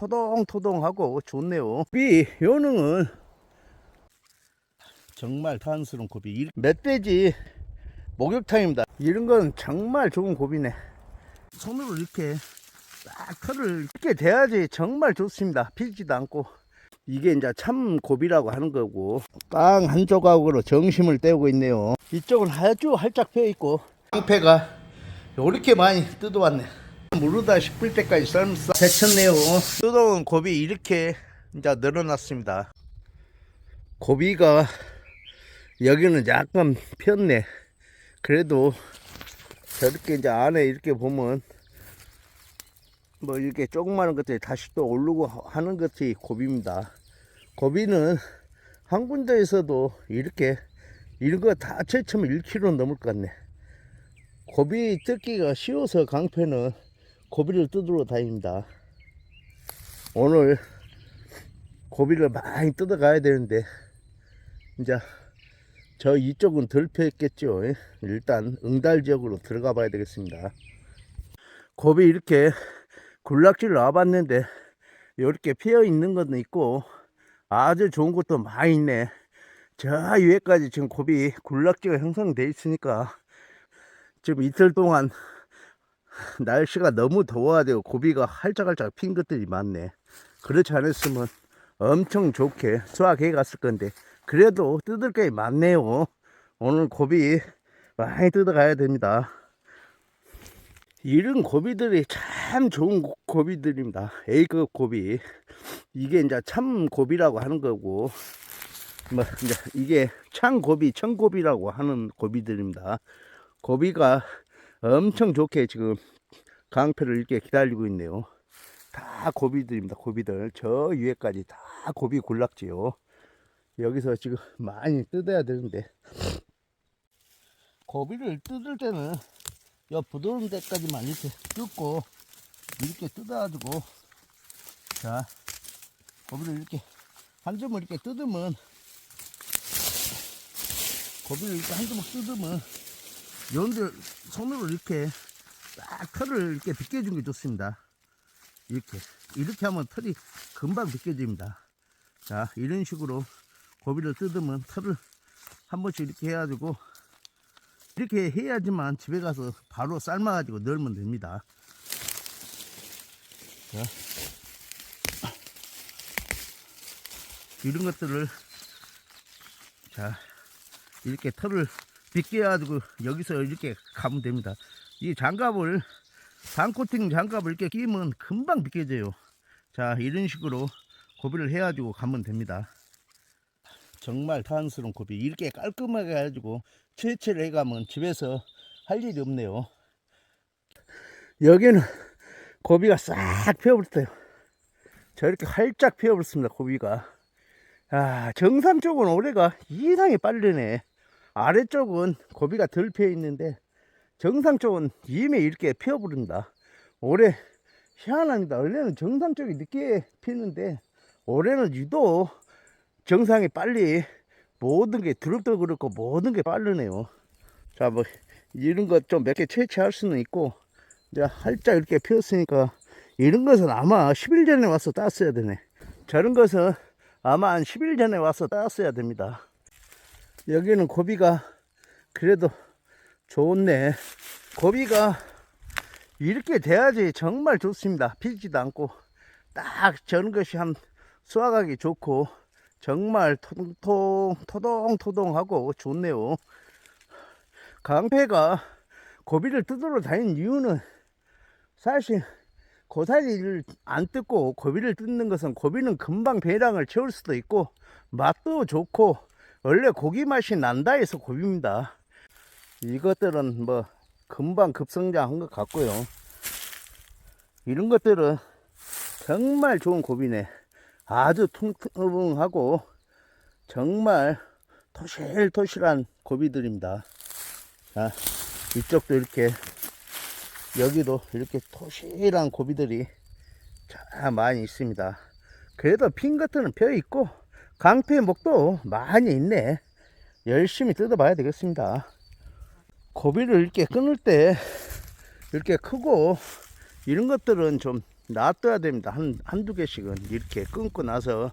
토동토동하고 좋네요. 비 요능은 정말 탄스러운 고비. 이 멧돼지 목욕탕입니다. 이런 건 정말 좋은 고비네. 손으로 이렇게 딱 털을 이렇게 대야지 정말 좋습니다. 피지도 않고. 이게 이제 참 고비라고 하는 거고 빵 한 조각으로 정심을 때우고 있네요. 이쪽은 아주 활짝 펴 있고 깡패가 이렇게 많이 뜯어왔네. 무르다 싶을 때까지 삶서 데쳤네요. 뜯어온 고비 이렇게 이제 늘어났습니다. 고비가 여기는 약간 폈네. 그래도 저렇게 이제 안에 이렇게 보면 뭐 이렇게 조그마한 것들이 다시 또 오르고 하는 것이 고비입니다. 고비는 한 군데에서도 이렇게 이런 거다 채치면 1kg 넘을 것 같네. 고비 뜯기가 쉬워서 강패는 고비를 뜯으러 다닙니다. 오늘 고비를 많이 뜯어 가야 되는데 이제 저 이쪽은 덜 펴있겠죠. 일단 응달 지역으로 들어가 봐야 되겠습니다. 고비 이렇게 군락지를 와봤는데 이렇게 피어 있는 것도 있고 아주 좋은 것도 많이 있네. 저 위에까지 지금 고비 군락지가 형성돼 있으니까 지금 이틀 동안 날씨가 너무 더워가지고 고비가 활짝활짝 핀 것들이 많네. 그렇지 않았으면 엄청 좋게 수확해 갔을 건데 그래도 뜯을 게 많네요. 오늘 고비 많이 뜯어가야 됩니다. 이런 고비들이 참 좋은 고- 고비들입니다. A급 고비. 이게 이제 참 고비라고 하는 거고, 뭐, 이제 이게 창고비, 청고비라고 하는 고비들입니다. 고비가 엄청 좋게 지금 강패를 이렇게 기다리고 있네요. 다 고비들입니다. 고비들. 저 위에까지 다 고비 군락지요. 여기서 지금 많이 뜯어야 되는데, 고비를 뜯을 때는 요 부드러운 데까지만 이렇게 뜯고 이렇게 뜯어가지고 자 고비를 이렇게 한 점을 이렇게 뜯으면 고비를 이렇게 한 점을 뜯으면 요런데 손으로 이렇게 딱 털을 이렇게 벗겨주는 게 좋습니다 이렇게 이렇게 하면 털이 금방 벗겨집니다 자 이런 식으로 고비를 뜯으면 털을 한 번씩 이렇게 해가지고 이렇게 해야지만 집에 가서 바로 삶아가지고 넣으면 됩니다. 자. 이런 것들을 자 이렇게 털을 빗겨가지고 여기서 이렇게 가면 됩니다. 이 장갑을 단코팅 장갑을 이렇게 끼면 금방 빗겨져요. 자 이런 식으로 고비를 해가지고 가면 됩니다. 정말 타한스러운 고비 이렇게 깔끔하게 해가지고 채취를 해가면 집에서 할 일이 없네요 여기는 고비가 싹 피어버렸어요 저렇게 활짝 피어버렸습니다 고비가 아 정상 쪽은 올해가 이상이 빠르네 아래쪽은 고비가 덜 피어 있는데 정상 쪽은 이미 이렇게 피어버린다 올해 희한합니다 원래는 정상 쪽이 늦게 피는데 올해는 유독 정상이 빨리 모든 게 드럽도 그렇고 모든 게 빠르네요. 자, 뭐 이런 것 좀 몇 개 채취할 수는 있고 이제 활짝 이렇게 피었으니까 이런 것은 아마 10일 전에 와서 땄어야 되네. 저런 것은 아마 한 10일 전에 와서 땄어야 됩니다. 여기는 고비가 그래도 좋네. 고비가 이렇게 돼야지 정말 좋습니다. 피지도 않고 딱 저런 것이 한 수확하기 좋고 정말 통통 토동토동하고 좋네요. 강패가 고비를 뜯으러 다니는 이유는 사실 고사리를 안 뜯고 고비를 뜯는 것은 고비는 금방 배량을 채울 수도 있고 맛도 좋고 원래 고기 맛이 난다 해서 고비입니다. 이것들은 뭐 금방 급성장한 것 같고요. 이런 것들은 정말 좋은 고비네. 아주 통통하고 정말 토실토실한 고비들입니다. 자, 이쪽도 이렇게 여기도 이렇게 토실한 고비들이 참 많이 있습니다. 그래도 핀 것들은 펴 있고 강패 목도 많이 있네. 열심히 뜯어봐야 되겠습니다. 고비를 이렇게 끊을 때 이렇게 크고 이런 것들은 좀 놔둬야 됩니다. 한, 한두 개씩은 이렇게 끊고 나서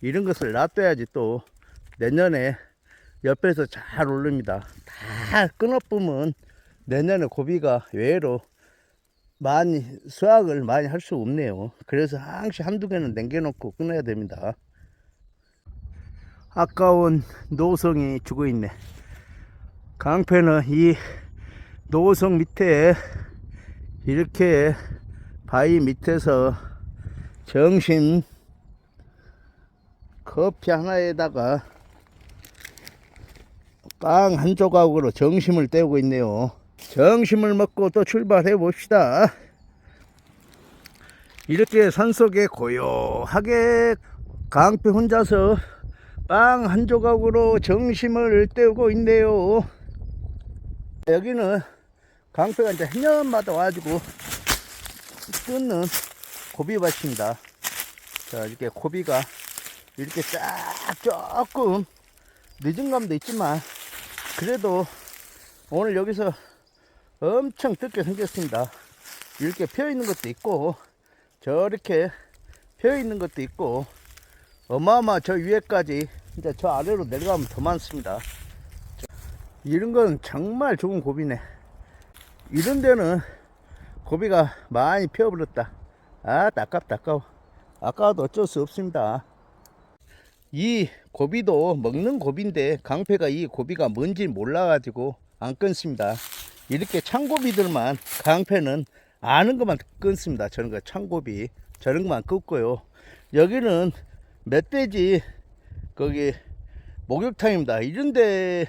이런 것을 놔둬야지 또 내년에 옆에서 잘 오릅니다. 다 끊어보면 내년에 고비가 외로 많이 수확을 많이 할 수 없네요. 그래서 항시 한두 개는 남겨놓고 끊어야 됩니다. 아까운 노성이 죽어 있네. 강패는 이 노성 밑에 이렇게 바위 밑에서 정신 커피 하나에다가 빵 한 조각으로 정심을 때우고 있네요. 정심을 먹고 또 출발해 봅시다. 이렇게 산속에 고요하게 강패 혼자서 빵 한 조각으로 정심을 때우고 있네요. 여기는 강패가 이제 해년마다 와가지고 끊는 고비밭입니다. 자, 이렇게 고비가 이렇게 쫙 조금 늦은 감도 있지만 그래도 오늘 여기서 엄청 뜯게 생겼습니다. 이렇게 펴 있는 것도 있고 저렇게 펴 있는 것도 있고 어마어마 저 위에까지 이제 저 아래로 내려가면 더 많습니다. 이런 건 정말 좋은 고비네. 이런 데는 고비가 많이 피어버렸다. 아, 아깝다, 아까워. 아까워도 어쩔 수 없습니다. 이 고비도 먹는 고비인데 강패가 이 고비가 뭔지 몰라 가지고 안 끊습니다. 이렇게 창고비들만 강패는 아는 것만 끊습니다. 저런 거 창고비 저런 것만 끊고요. 여기는 멧돼지 거기 목욕탕입니다. 이런 데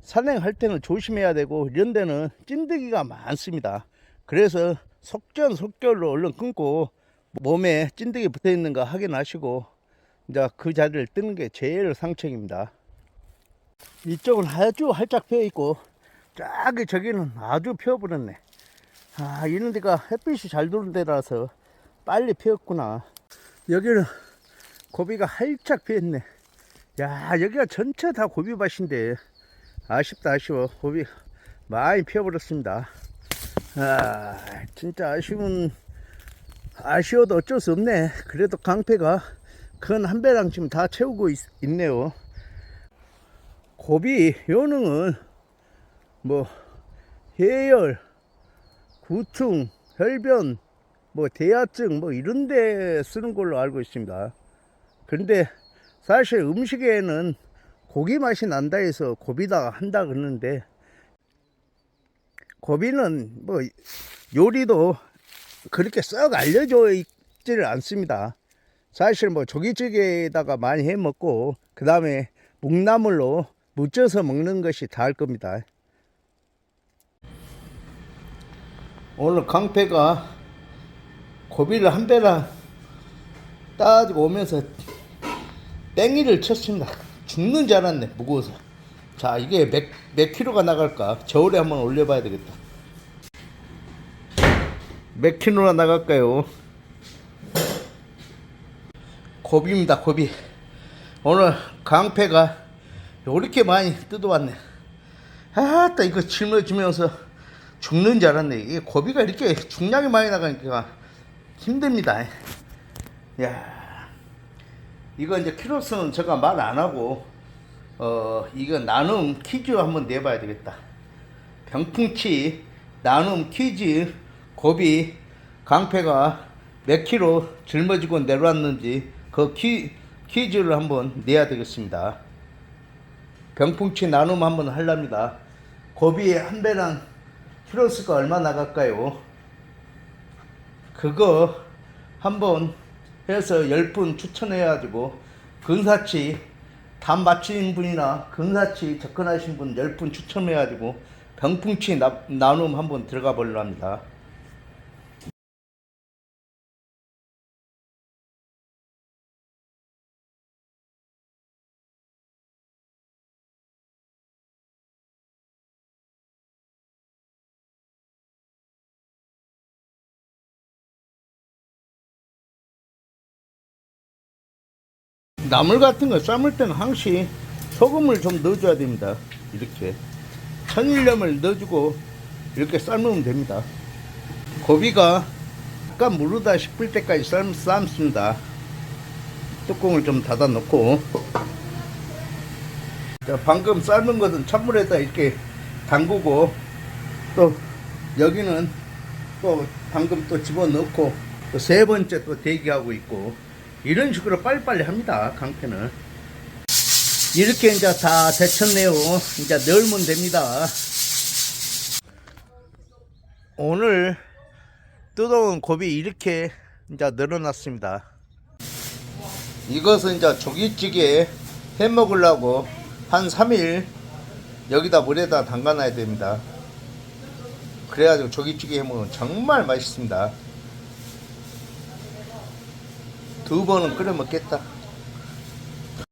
산행할 때는 조심해야 되고 이런 데는 찐득이가 많습니다. 그래서 속전속결로 얼른 끊고 몸에 찐득이 붙어 있는 거 확인하시고 이제 그 자리를 뜨는 게 제일 상책입니다. 이쪽은 아주 활짝 피어 있고 저기 저기는 아주 피어 버렸네. 아 이런 데가 햇빛이 잘 들어오는 데라서 빨리 피었구나. 여기는 고비가 활짝 피었네. 야 여기가 전체 다 고비밭인데 아쉽다 아쉬워 고비 많이 피어버렸습니다. 아 진짜 아쉬운 아쉬워도 어쩔 수 없네. 그래도 강패가 큰 한 배랑 지금 다 채우고 있, 있네요. 고비 요능은 뭐 해열, 구충, 혈변, 뭐 대야증 뭐 이런 데 쓰는 걸로 알고 있습니다. 그런데 사실 음식에는 고기 맛이 난다 해서 고비다 한다 그러는데 고비는 뭐 요리도 그렇게 썩 알려져 있지를 않습니다. 사실 뭐 조기찌개에다가 많이 해 먹고 그 다음에 묵나물로 무쳐서 먹는 것이 다할 겁니다. 오늘 강패가 고비를 한 배랑 따지고 오면서 땡이를 쳤습니다. 죽는 줄 알았네 무거워서. 자 이게 몇, 몇 킬로가 나갈까? 저울에 한번 올려봐야 되겠다. 몇 킬로나 나갈까요? 고비입니다 고비. 오늘 강패가 이렇게 많이 뜯어왔네. 아따 이거 짊어지면서 죽는 줄 알았네. 이게 고비가 이렇게 중량이 많이 나가니까 힘듭니다. 야, 이거 이제 키로수는 제가 말 안 하고 어 이거 나눔 퀴즈 한번 내봐야 되겠다. 병풍치 나눔 퀴즈 고비 강패가 몇 킬로 짊어지고 내려왔는지 그 퀴, 퀴즈를 한번 내야 되겠습니다. 병풍치 나눔 한번 하랍니다. 고비에 한 배랑 키로수가 얼마 나갈까요? 그거 한번 해서 10분 추천해가지고 근사치 담 맞추는 분이나 근사치 접근하신 분 10분 추천해가지고 병풍치 나, 나눔 한번 들어가 보려 합니다. 나물 같은 거 삶을 때는 항시 소금을 좀 넣어줘야 됩니다. 이렇게 천일염을 넣어주고 이렇게 삶으면 됩니다. 고비가 약간 무르다 싶을 때까지 삶, 삶습니다. 뚜껑을 좀 닫아 놓고 자, 방금 삶은 것은 찬물에다 이렇게 담그고 또 여기는 또 방금 또 집어넣고 또 세 번째 또 대기하고 있고 이런 식으로 빨리빨리 합니다 강패는 이렇게 이제 다 데쳤네요 이제 넣으면 됩니다 오늘 뜯어온 곱이 이렇게 이제 늘어났습니다 이것은 이제 조기찌개 해 먹으려고 한 3일 여기다 물에다 담가 놔야 됩니다. 그래가지고 조기찌개 해 먹으면 정말 맛있습니다. 두 번은 끓여 먹겠다.